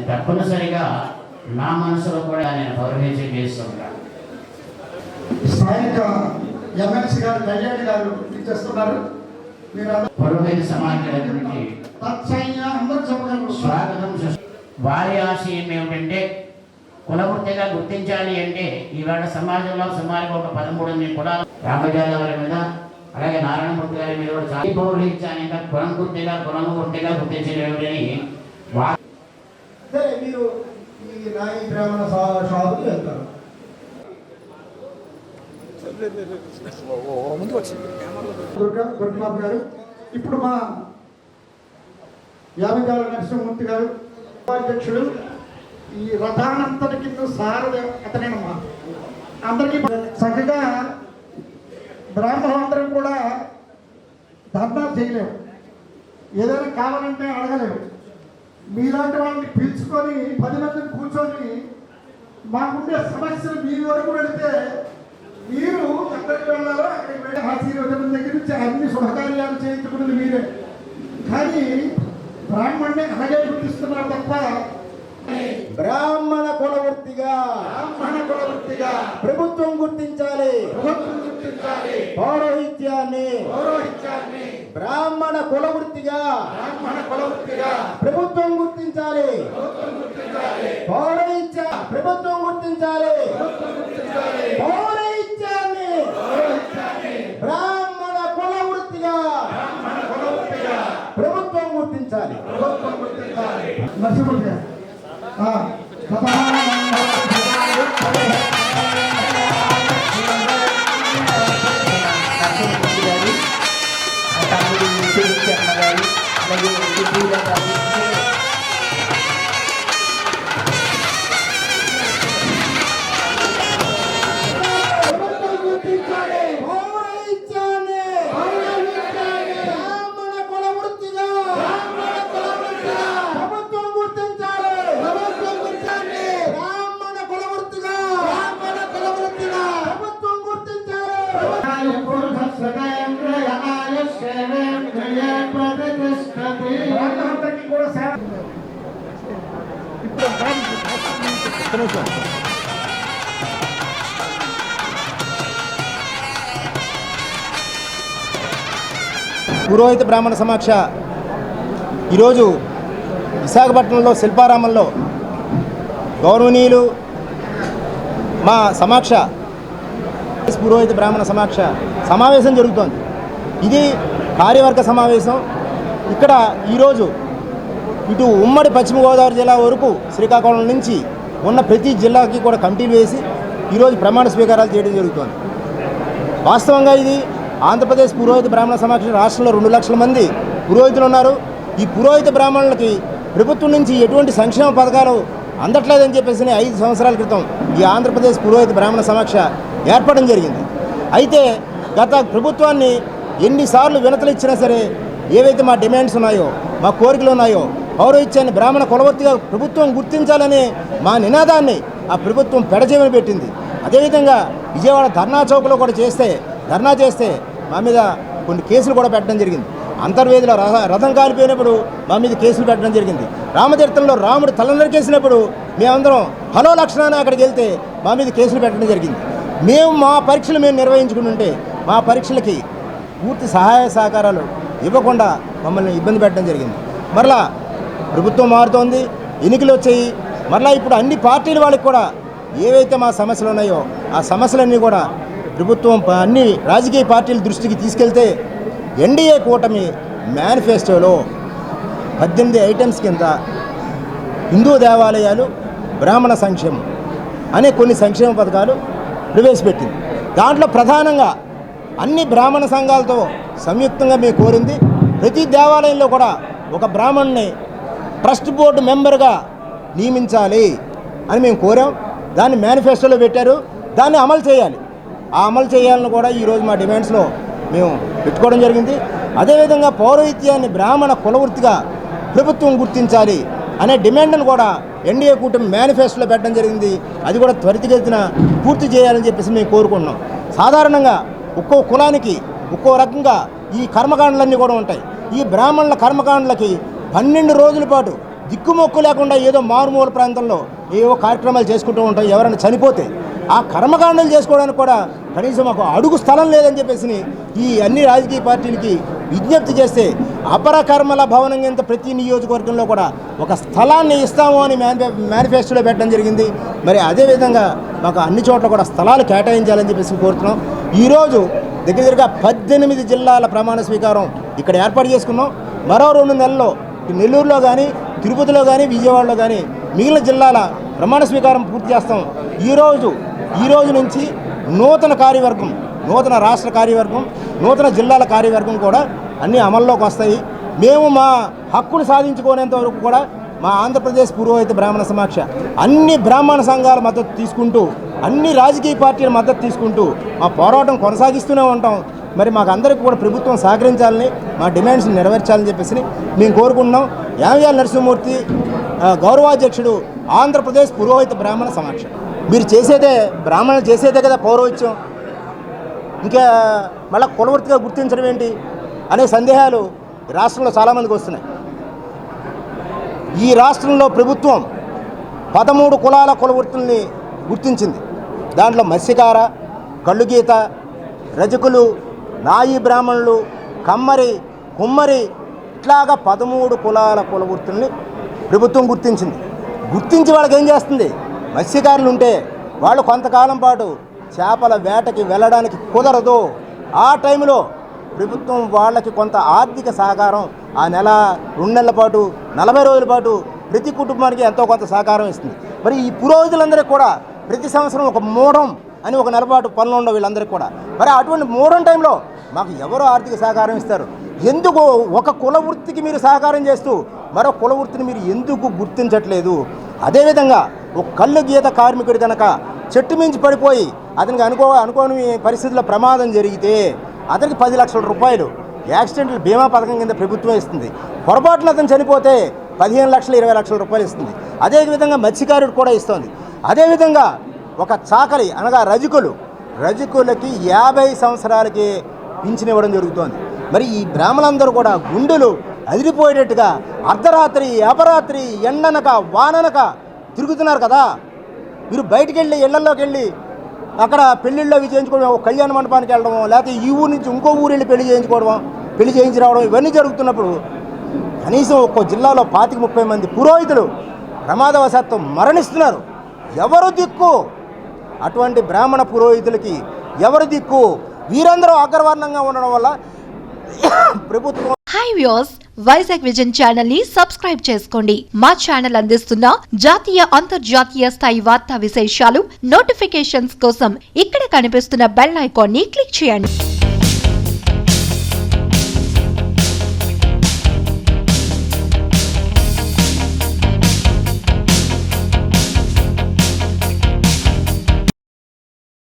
అది తప్పనిసరిగా నా మనసులో కూడా నేను పౌరహించి చేస్తుంటాను స్థానిక ఎమ్మెల్సీ గారు కళ్యాణ్ గారు స్వాగతం వారి ఆశయం ఏమిటంటే కులవృత్తిగా గుర్తించాలి అంటే ఈవేళ సమాజంలో సుమారుగా ఒక పదమూడు ఎనిమిది కులాలు రామజాల వారి మీద అలాగే నారాయణమూర్తి గారి మీద కూడా చాలా. పౌరహిత్యాన్ని ఇంకా కులం గుర్తిగా కులం గుర్తిగా గుర్తించడం ఏమిటని ఈ నాయి బ్రాహ్మణ షాపుకి వెళ్తాను దుర్గా గారు ఇప్పుడు మా యామిగాల నరసింహమూర్తి గారు ఉపాధ్యక్షుడు ఈ రథానంతటి కింద సారథి అతనేనమ్మా అందరికీ చక్కగా బ్రాహ్మణులందరం కూడా ధర్నా చేయలేము ఏదైనా కావాలంటే అడగలేము మీలాంటి వాళ్ళని పిలుచుకొని పది మందిని కూర్చొని మాకుండే సమస్యలు మీ వరకు వెళితే మీరు ఎక్కడికి వెళ్ళాలో అక్కడికి వెళ్ళి ఆశీర్వదం దగ్గర నుంచి అన్ని శుభకార్యాలు చేయించుకున్నది మీరే. కానీ బ్రాహ్మణ్ణి అలాగే గుర్తిస్తున్నారు తప్ప బ్రాహ్మణ కులవృత్తిగా బ్రాహ్మణ కులవృత్తిగా ప్రభుత్వం గుర్తించాలి. ప్రభుత్వం గుర్తించాలి. పౌరోహిత్యాన్ని పౌరోహిత్యాన్ని బ్రాహ్మణ కులవృత్తిగా. బ్రాహ్మణ కులవృత్తిగా. ప్రభుత్వం గుర్తించాలి. పౌరోహిత్య ప్రభుత్వం గుర్తించాలి. పౌరోహిత్యాన్ని బ్రాహ్మణ కులవృత్తిగా. ప్రభుత్వం గుర్తించాలి. ప్రభుత్వం గుర్తించాలి. అలాగే విజయల పురోహిత బ్రాహ్మణ సమక్ష ఈరోజు విశాఖపట్నంలో శిల్పారామంలో గౌరవనీయులు మా సమాక్ష పురోహిత బ్రాహ్మణ సమాక్ష సమావేశం జరుగుతోంది. ఇది కార్యవర్గ సమావేశం. ఇక్కడ ఈరోజు ఇటు ఉమ్మడి పశ్చిమ గోదావరి జిల్లా వరకు శ్రీకాకుళం నుంచి ఉన్న ప్రతి జిల్లాకి కూడా కమిటీలు వేసి ఈరోజు ప్రమాణ స్వీకారాలు చేయడం జరుగుతోంది. వాస్తవంగా ఇది ఆంధ్రప్రదేశ్ పురోహిత బ్రాహ్మణ సమాక్ష రాష్ట్రంలో రెండు లక్షల మంది పురోహితులు ఉన్నారు. ఈ పురోహిత బ్రాహ్మణులకి ప్రభుత్వం నుంచి ఎటువంటి సంక్షేమ పథకాలు అందట్లేదని చెప్పేసి ఐదు సంవత్సరాల క్రితం ఈ ఆంధ్రప్రదేశ్ పురోహిత బ్రాహ్మణ సమాక్ష ఏర్పడడం జరిగింది. అయితే గత ప్రభుత్వాన్ని ఎన్నిసార్లు వినతలు ఇచ్చినా సరే ఏవైతే మా డిమాండ్స్ ఉన్నాయో మా కోరికలు ఉన్నాయో పౌరహిత్యాన్ని బ్రాహ్మణ కులవృత్తిగా ప్రభుత్వం గుర్తించాలనే మా నినాదాన్ని ఆ ప్రభుత్వం పెడజేమని పెట్టింది. అదేవిధంగా విజయవాడ ధర్నా చౌక్లో కూడా చేస్తే ధర్నా చేస్తే మా మీద కొన్ని కేసులు కూడా పెట్టడం జరిగింది. అంతర్వేదిలో రథం కాలిపోయినప్పుడు మా మీద కేసులు పెట్టడం జరిగింది. రామతీర్థంలో రాముడు తలనరికేసినప్పుడు మేమందరం హలో లక్షణాన్ని అక్కడికి వెళ్తే మా మీద కేసులు పెట్టడం జరిగింది. మేము మా పరీక్షలు మేము నిర్వహించుకుంటుంటే మా పరీక్షలకి పూర్తి సహాయ సహకారాలు ఇవ్వకుండా మమ్మల్ని ఇబ్బంది పెట్టడం జరిగింది. మరలా ప్రభుత్వం మారుతోంది ఎన్నికలు వచ్చాయి. మరలా ఇప్పుడు అన్ని పార్టీల వాళ్ళకి కూడా ఏవైతే మా సమస్యలు ఉన్నాయో ఆ సమస్యలన్నీ కూడా ప్రభుత్వం ప- అన్ని రాజకీయ పార్టీల దృష్టికి తీసుకెళ్తే ఎన్డీఏ కూటమి మేనిఫెస్టోలో పద్దెనిమిది ఐటమ్స్ కింద హిందూ దేవాలయాలు బ్రాహ్మణ సంక్షేమం అనే కొన్ని సంక్షేమ పథకాలు ప్రవేశపెట్టింది. దాంట్లో ప్రధానంగా అన్ని బ్రాహ్మణ సంఘాలతో సంయుక్తంగా మేము కోరింది ప్రతి దేవాలయంలో కూడా ఒక బ్రాహ్మణ్ణి ట్రస్ట్ బోర్డు మెంబర్గా నియమించాలి అని మేము కోరాం. దాన్ని మేనిఫెస్టోలో పెట్టారు. దాన్ని అమలు చేయాలి. ఆ అమలు చేయాలని కూడా ఈరోజు మా డిమాండ్స్లో మేము పెట్టుకోవడం జరిగింది. అదేవిధంగా పౌరోహిత్యాన్ని బ్రాహ్మణ కులవృత్తిగా ప్రభుత్వం గుర్తించాలి అనే డిమాండ్ను కూడా ఎన్డీఏ కూటమి మేనిఫెస్టోలో పెట్టడం జరిగింది. అది కూడా త్వరితగతిన పూర్తి చేయాలని చెప్పేసి మేము కోరుకుంటున్నాం. సాధారణంగా ఒక్కో కులానికి ఒక్కో రకంగా ఈ కర్మకాండలన్నీ కూడా ఉంటాయి. ఈ బ్రాహ్మణుల కర్మకాండలకి పన్నెండు రోజుల పాటు దిక్కుమొక్కు లేకుండా ఏదో మారుమూల ప్రాంతంలో ఏవో కార్యక్రమాలు చేసుకుంటూ ఉంటాం ఎవరైనా చనిపోతే ఆ కర్మకాండలు చేసుకోవడానికి కూడా కనీసం మాకు అడుగు స్థలం లేదని చెప్పేసి ఈ అన్ని రాజకీయ పార్టీలకి విజ్ఞప్తి చేస్తే అపర కర్మల భవనం కింద ప్రతి నియోజకవర్గంలో కూడా ఒక స్థలాన్ని ఇస్తాము అని మేనిఫె మేనిఫెస్టోలో పెట్టడం జరిగింది. మరి అదేవిధంగా మాకు అన్ని చోట్ల కూడా స్థలాలు కేటాయించాలని చెప్పేసి కోరుతున్నాం. ఈరోజు దగ్గర దగ్గరగా పద్దెనిమిది జిల్లాల ప్రమాణ స్వీకారం ఇక్కడ ఏర్పాటు చేసుకున్నాం. మరో రెండు నెలల్లో నెల్లూరులో కానీ తిరుపతిలో కానీ విజయవాడలో కానీ మిగిలిన జిల్లాల ప్రమాణ స్వీకారం పూర్తి చేస్తాం. ఈరోజు ఈ రోజు నుంచి నూతన కార్యవర్గం నూతన రాష్ట్ర కార్యవర్గం నూతన జిల్లాల కార్యవర్గం కూడా అన్నీ అమల్లోకి వస్తాయి. మేము మా హక్కులు సాధించుకునేంత వరకు కూడా మా ఆంధ్రప్రదేశ్ పురోహిత బ్రాహ్మణ సమాక్ష అన్ని బ్రాహ్మణ సంఘాల మద్దతు తీసుకుంటూ అన్ని రాజకీయ పార్టీల మద్దతు తీసుకుంటూ మా పోరాటం కొనసాగిస్తూనే ఉంటాం. మరి మాకు అందరికీ కూడా ప్రభుత్వం సహకరించాలని మా డిమాండ్స్ నెరవేర్చాలని చెప్పేసి మేము కోరుకుంటున్నాం. యామయాల నరసింహమూర్తి గౌరవాధ్యక్షుడు ఆంధ్రప్రదేశ్ పురోహిత బ్రాహ్మణ సమాక్ష. మీరు చేసేదే బ్రాహ్మణులు చేసేదే కదా పౌరోహిత్యం. ఇంకా మళ్ళీ కులవృత్తిగా గుర్తించడం ఏంటి? అనే సందేహాలు రాష్ట్రంలో చాలామందికి వస్తున్నాయి. ఈ రాష్ట్రంలో ప్రభుత్వం పదమూడు కులాల కులవృత్తుల్ని గుర్తించింది. దాంట్లో మత్స్యకార కళ్ళుగీత రజకులు నాయి బ్రాహ్మణులు కమ్మరి కుమ్మరి ఇట్లాగా పదమూడు కులాల కుల వృత్తుల్ని ప్రభుత్వం గుర్తించింది. గుర్తించి వాళ్ళకి ఏం చేస్తుంది? మత్స్యకారులు ఉంటే వాళ్ళు కొంతకాలం పాటు చేపల వేటకి వెళ్ళడానికి కుదరదు. ఆ టైంలో ప్రభుత్వం వాళ్ళకి కొంత ఆర్థిక సహకారం ఆ నెల రెండు నెలల పాటు నలభై రోజుల పాటు ప్రతి కుటుంబానికి ఎంతో కొంత సహకారం ఇస్తుంది. మరి ఈ పురోహితులందరికీ కూడా ప్రతి సంవత్సరం ఒక మూఢం అని ఒక నెలపాటు పనులు ఉండవు వీళ్ళందరికీ కూడా. మరి అటువంటి మూఢం టైంలో మాకు ఎవరు ఆర్థిక సహకారం ఇస్తారు. ఎందుకు ఒక కుల వృత్తికి మీరు సహకారం చేస్తూ మరో కుల వృత్తిని మీరు ఎందుకు గుర్తించట్లేదు? అదేవిధంగా ఒక కళ్ళు గీత కార్మికుడు కనుక చెట్టు మించి పడిపోయి అతనికి అనుకో అనుకోని పరిస్థితుల్లో ప్రమాదం జరిగితే అతనికి పది లక్షల రూపాయలు యాక్సిడెంట్ల బీమా పథకం కింద ప్రభుత్వం ఇస్తుంది. పొరపాటున అతను చనిపోతే పదిహేను లక్షలు ఇరవై లక్షల రూపాయలు ఇస్తుంది. అదేవిధంగా మత్స్యకారుడు కూడా ఇస్తుంది. అదేవిధంగా ఒక చాకలి అనగా రజకులు రజకులకి యాభై సంవత్సరాలకి పింఛన్ ఇవ్వడం జరుగుతోంది. మరి ఈ బ్రాహ్మణులందరూ కూడా గుండెలు అదిరిపోయేటట్టుగా అర్ధరాత్రి అపరాత్రి ఎండనక వాననక తిరుగుతున్నారు కదా. మీరు బయటికి వెళ్ళి ఇళ్ళలోకి వెళ్ళి అక్కడ పెళ్ళిళ్ళు అవి చేయించుకోవడం ఒక కళ్యాణ మండపానికి వెళ్ళడం లేకపోతే ఈ ఊరు నుంచి ఇంకో ఊరు వెళ్ళి పెళ్ళి చేయించుకోవడం పెళ్ళి చేయించి రావడం ఇవన్నీ జరుగుతున్నప్పుడు కనీసం ఒక్కో జిల్లాలో పాతిక ముప్పై మంది పురోహితులు ప్రమాదవశాత్తు మరణిస్తున్నారు. ఎవరు దిక్కు? అటువంటి బ్రాహ్మణ పురోహితులకి ఎవరు దిక్కు? వీరందరూ అగ్రవర్ణంగా ఉండడం వల్ల ప్రభుత్వం హాయ్ వ్యూస్ వైజాగ్ విజన్ ఛానల్ని సబ్స్క్రైబ్ చేసుకోండి. మా ఛానల్ అందిస్తున్న జాతీయ అంతర్జాతీయ స్థాయి వార్తా విశేషాలు నోటిఫికేషన్స్ కోసం ఇక్కడ కనిపిస్తున్న బెల్ ఐకాన్ని క్లిక్ చేయండి.